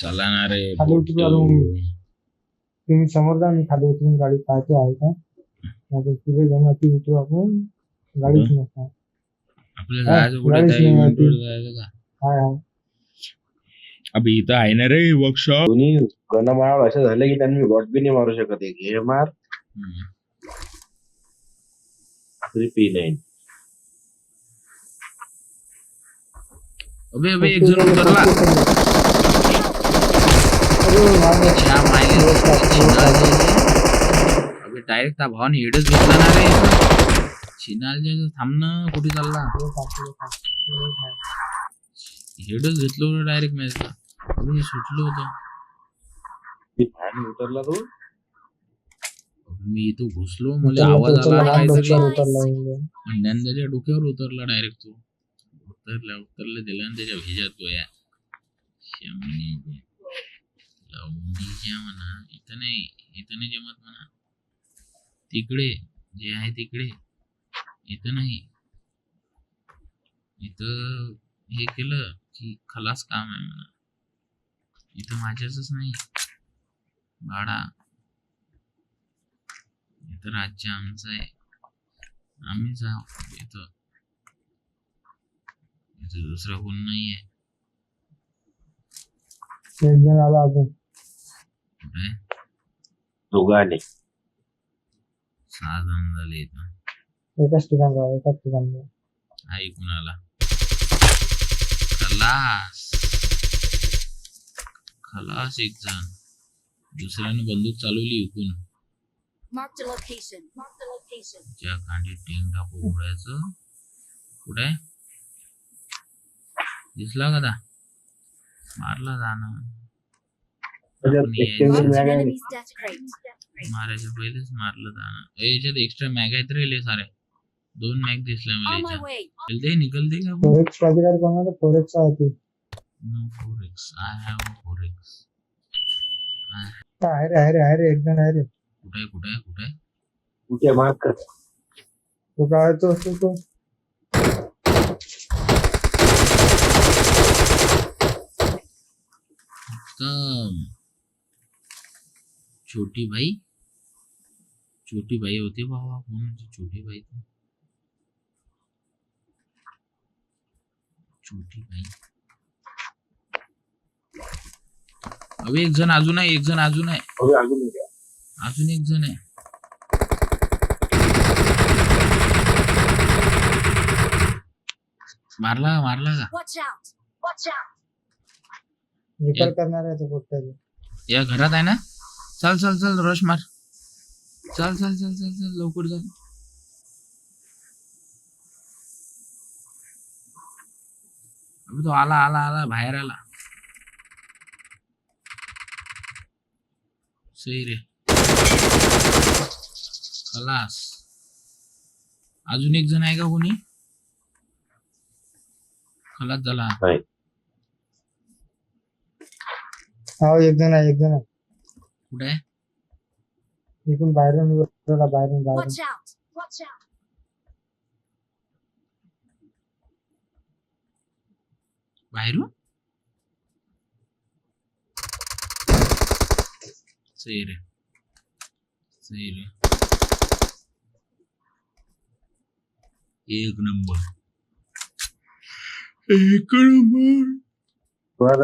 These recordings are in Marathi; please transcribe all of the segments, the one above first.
चला ना रे खाली उतरू. तुम्ही समोर जा मी खाली उतरून गाडी पाहतो आहे का? नाहीतर तिथे जाऊन ती उतरू आपण. गाडीच नसणार. आपल्याला हा, जायचं कुठे गाडीच त्या नाही event वर माहिती. जायचं का? हाय हाय. अबे इथं आहे ना रे वर्कशॉप दोन्ही गण मारावं असं झालं की त्यांनी गॉट बी नाही मारू शकत एक. हे मार. तरी पी नाही अबे अबे एक जण उतरला अरे माझं च्या मायले चिनाल अबे डायरेक्ट त्या भावाने हेडच घेतला ना रे. चिनाल थांब ना कुठे चालला? हे हे हेडच घेतलो डायरेक्ट मॅचला हे सुटलं होतं. उतरला तो. मी इथं घुसलो. मला आवाज आला हात काहीतरी. नंद्याच्या डोक्यावर उतरला डायरेक्ट तो. उतरला उतरला दिला आणि त्याच्या भिजात गोया शमने लवंडीच्या म्हणा. इथं नाही इथं नाही जमत म्हणा. तिकडे जे आहे तिकडे. इथं नाही. इथं हे केलं की खलास काम आहे म्हणा. इथं माझ्याच नाही. भाडा इथं राज्य आमचं आहे. आम्ही जाऊ इथं. इथं दुसरा कोण नाही आहे जण आला. सहा जण झाले इथं. एकाच ठिकाणी राहा एकाच ठिकाणी राहा. ऐकून आला खलास. खलास एक जण. दुसऱ्यानं बंदूक चालवली इकून. Marked a location. Marked a location. ज्या कांडी टिंग टाकू उघडायचं. कुठे? दिसला का दा मारला जाणं. मारायच्या पहिलेच मारलं ए, याच्यात एक्स्ट्रा मॅग आहेत रे सारे. दोन मॅग दिसल्या मला. निकलते निकलते का फोरेक्स कोणाला फोरेक्स आहे ती. No I have four x आहे रे आहे रे आहे रे एक जण आहे रे. कुठे आहे कुठे? आहे कुठे आहे? कुठे मार्क कर. तो काय तो तो तो. तर छोटी बाई. छोटी बाई होती. बाबा होती? छोटी बाई ती छोटी बाई. अबे एक जण अजून आहे एक जण अजून आहे. अजून एक जण आहे. मारला का? मारला का या घरात आहे ना? चल चल चल रश मार. चल चल चल चल चल लवकर चल अबे तो आला आला आला बाहेर आला. सही रे. खलास. अजून एक जण आहे का कोणी? खलास झाला. हा एक जण आहे एक जण आहे. कुठे आहे इकडून बाहेरून उतरला बाहेरून बाहेरून. बाहेरून? सही रे सही रे. एक नंबर. एक नंबर.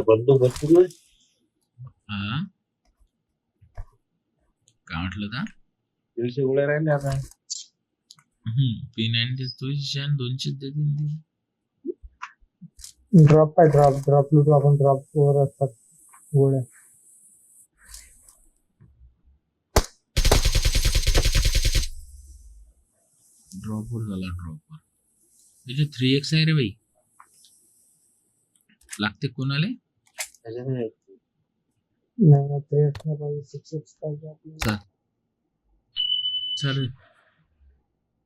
बंदूक भरपूर आहे? हा काय म्हटलं का दीडशे गोळ्या राहिले आता. पी नाईन्टी तुझी शान दोनशे देतील ते. ड्रॉप आहे ड्रॉप ड्रॉप लुटू आपण ड्रॉप वर असतात गोळ्या. ड्रॉपवर झाला ड्रॉपवर त्याचे थ्री एक्स आहे रे बाई. लागते कोणाले. नाही. पाहिजे सिक्स पाहिजे आपल्याला. चल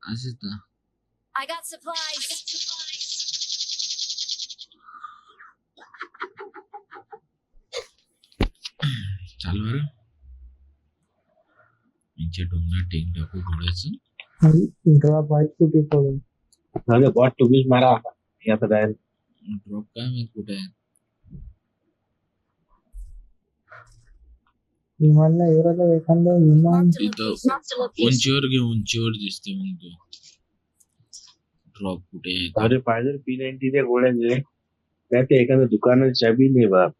असेच ना I got supplies. चालू बरं यांच्या डोंगरात टेक टाकू घोड्याचं ड्रॉप आहे कुठे पडून अबे बॉट तुम्हीच मारा हे आता काय ड्रॉप काय माहीत कुठे आहे विमानला एवढा एखादं विमान. उंचीवर घे उंचीवर दिसते मग. तो ड्रॉप कुठे. अरे पाहिजे पी नाईन्टी त्या गोळ्याचे नाही ते एखाद्या दुकानात चाबी नाही बाप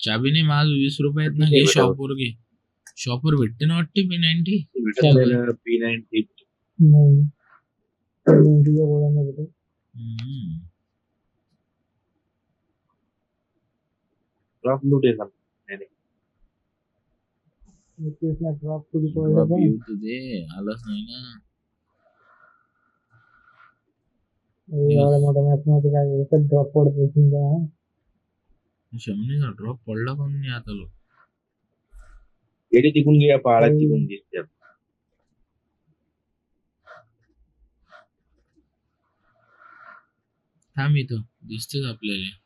चाबी नाही माझ वीस रुपयात ना घे शॉपवर घे. शॉपवर भेटते ना वाटते पी नाईन्टी पी नाईन्टी गोळ्यांमध्ये ड्रॉप लूट आहे ना तेच ना ड्रॉप कुठे पडलं पण दे आलंच नाही ना एवढ्या मोठ्या मॅच मध्ये काय एकच ड्रॉप पडत असेल का शमनीचा ड्रॉप पडला पण नाही आता लोक गेली तिकून घे पहाडात तिकून दिसते थांब इथं दिसतेच आपल्याला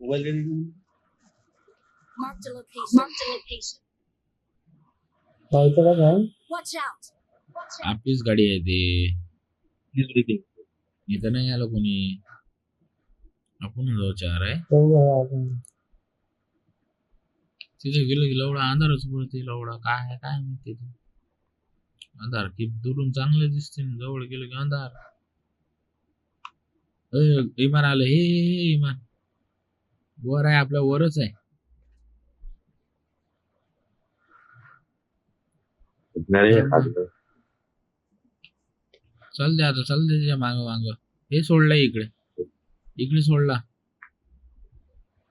mobile Marked a location. Marked a location. जायचं का काय Watch out. Watch out. आपलीच गाडी आहे ते. इथं नाही आलं कोणी. आपण जाऊ चार आहे. जाऊ का आपण. तिथे गेलं की लवडा अंधारच पडते लवडा काय आहे काय माहिती ते. अंधार की दुरून चांगले दिसते न जवळ गेलं की अंधार. अय, इमान आलं. हे हे, हे इमान वर आहे आपल्या वरच आहे. चल दे आता चल दे त्याच्या माग माग. हे सोडलंय इकडे. इकडे सोडला.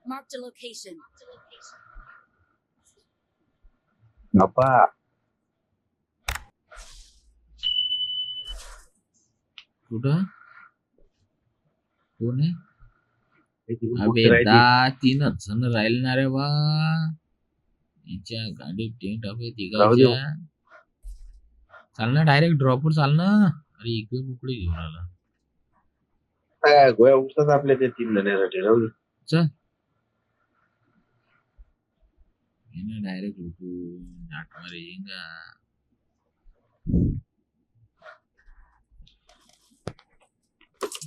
Marked a location. बाप्पा. कुठं? कोण आहे? हे अबे पुढचे राहते. दा तीनच जण राहिले ना रे बा. यांच्या गाडीत टेंट अबे राहू दे. तिघाच्या चाल ना डायरेक्ट ड्रॉपवर चाल ना अरे इकडे कुकडे घेऊन आला. काय, गोळ्या उठतात आपल्या ते तीन जणांसाठी राहू दे. ये ना डायरेक्ट उठून नाट मारेगा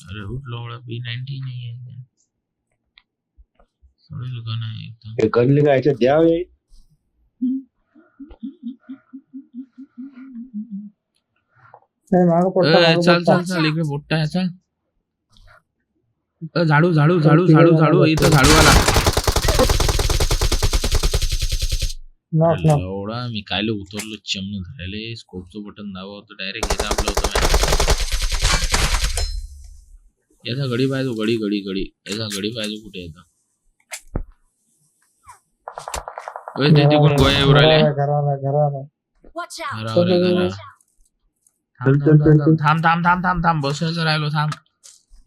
अरे उठ लोड़ा बी नाइनटी नहीं है थोड़ी दुकान है एकदम? हे गणले काय याच्यात द्यावे. नाही मागं पडता ए, मागं चल. चल चल इकडे आहे चल. झाडू झाडू झाडू झाडू झाडू. इथं झाडू आला. Knock knock. एवढा मी कायले उतरलो चमन झालेले स्कोपचं बटन दाबा होतं डायरेक्ट हे दाबलं होतं मॅच याचा गडी पाहिजे गडी गडी गडी याचा गडी पाहिजे कुठे येतं ओय, ते तिकडून गोया येऊ राहिले. घराला घराला Watch out. घरावर आहे, थांब थांब, थांब थांब थांब थांब थांब थांब बसायचं राहिलो थांब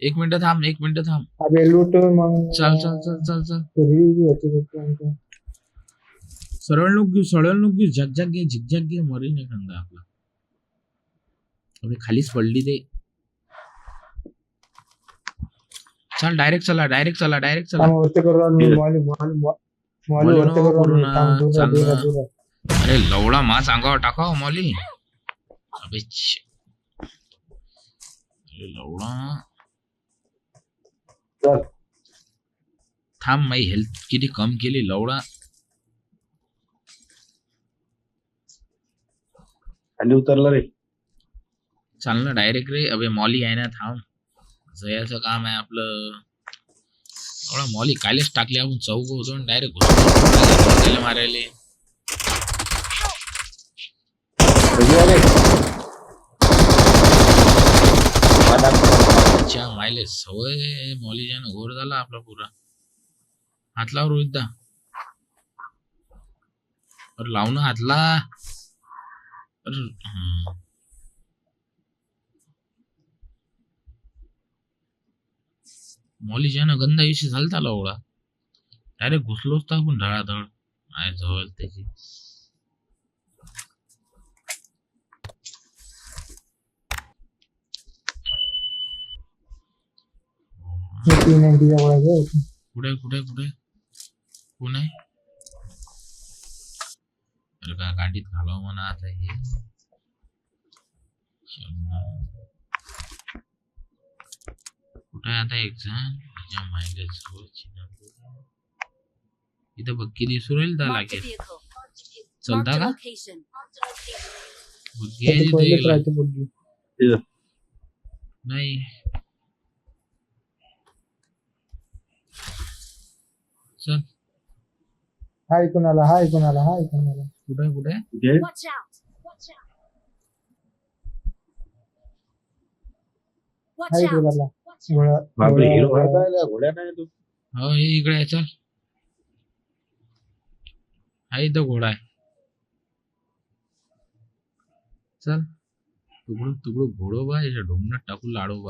एक मिनिट थांब एक मिनिट थांब अबे लूट मग चल चल चल चल चल होते आमचे. सरळ नुक घेऊ सरळ नुक घेऊ झकझक घे झिकझक घे मरीन एखादा आपला अबे खालीच पडली ते चल डायरेक्ट चला डायरेक्ट चला डायरेक्ट चला थांब वरती करू राहिलो मी. मॉली मॉली मॉली मॉली वरती नको करू करू राहिलो. ना. थांब, दूर चाल आहे, दूर आहे, ना. दूर आहे. अरे लवडा मास अंगावर टाकाव मॉली अरे लवडा. थांब माझी हेल्थ किती कम केली लवडा खाली उतरला रे चाल ना डायरेक्ट रे. अबे मॉली आहे ना थांब. जयाचं काम आहे आपलं. एवढा मॉली कायलेच टाकले आपण चौक होतो डायरेक्ट मारायले कधी आले पाहिले. सवय मॉलीच्यानं घोर झाला आपला पुरा. हातला रोहितदा अरे लाव ना हातला. अरे हं. मॉलीच्यानं गंदा विषय त्याला लावडा डायरेक्ट घुसलोच तर आपण धडाधड आहे जवळ त्याची. तीन नाईन्टीच्या गोळ्या घे. कुठे कुठे कुठे कोण आहे अरे का गाडीत घालावं म्हणा आता हे. कुठे आता एक जण माझ्या माहिती जवळची नंबर. इथं बक्की दिसू राहील Marked a लागेल vehicle. Marked चलता a का location. आहे तिथे. राहते नाही चल हाय कोणाला हाय कोणाला हाय कोणाला कुठे कुठे कुठे Watch out. Watch out. Watch हाय out. कोणाला Watch out. घोडा बापरे हिरो घोडा- भरता घोड्या नाही तू हो हे इकडे आहे चल हा इथं घोडा आहे चल तुकडू तुकडू घोडो बा याच्या ढोंगणात टाकू लाडो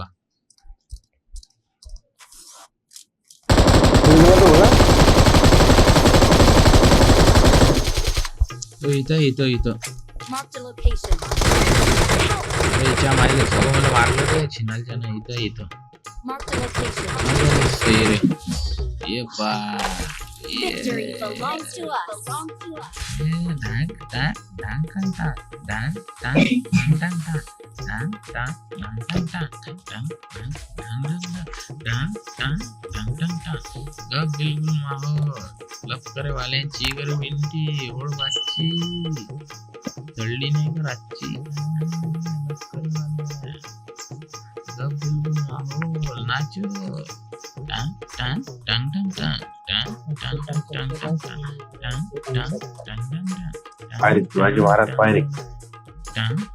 ওই তো এই তো এই তো এই যা মারলে সব মানে মারলে রয়েছে না জানা এই তো এই তো ইয়ে বা belongs to us. Belongs to us. Dang डांग डांग डांग डांग डांग डांग डांग डांग डांग डांग गप बिलकुल माहोल लप करे वाल्यांची गर विनती ओढ वाची चढली नाही का रातची गप बिलकुल माहोल नाचो डांग डांग डांग memberikan komplikasi Panik, dua Maret panik.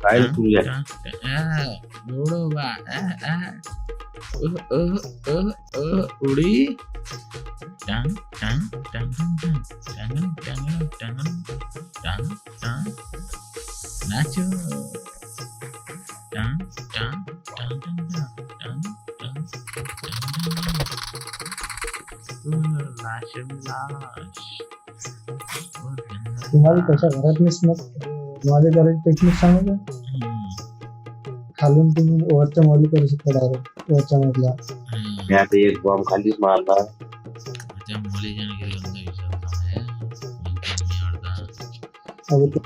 Lain kuliah. Dulu pak. eh eh eh eh, uli. Dan, dan, dan, dan, dan, dan, dan, dan, dan, Nacho. Dan, dan, dan, dan, dan, dan, dan, dan, dan, विनाश तुम्हाला त्याच्या घरात मीच मग माझे करायची टेक्निक सांगू का? खालून तुम्ही वरच्या मॉली करू शकता डायरेक्ट वरच्या मधल्या मी आता एक बॉम्ब खालीच मारला. त्या मुलीच्या अर्धा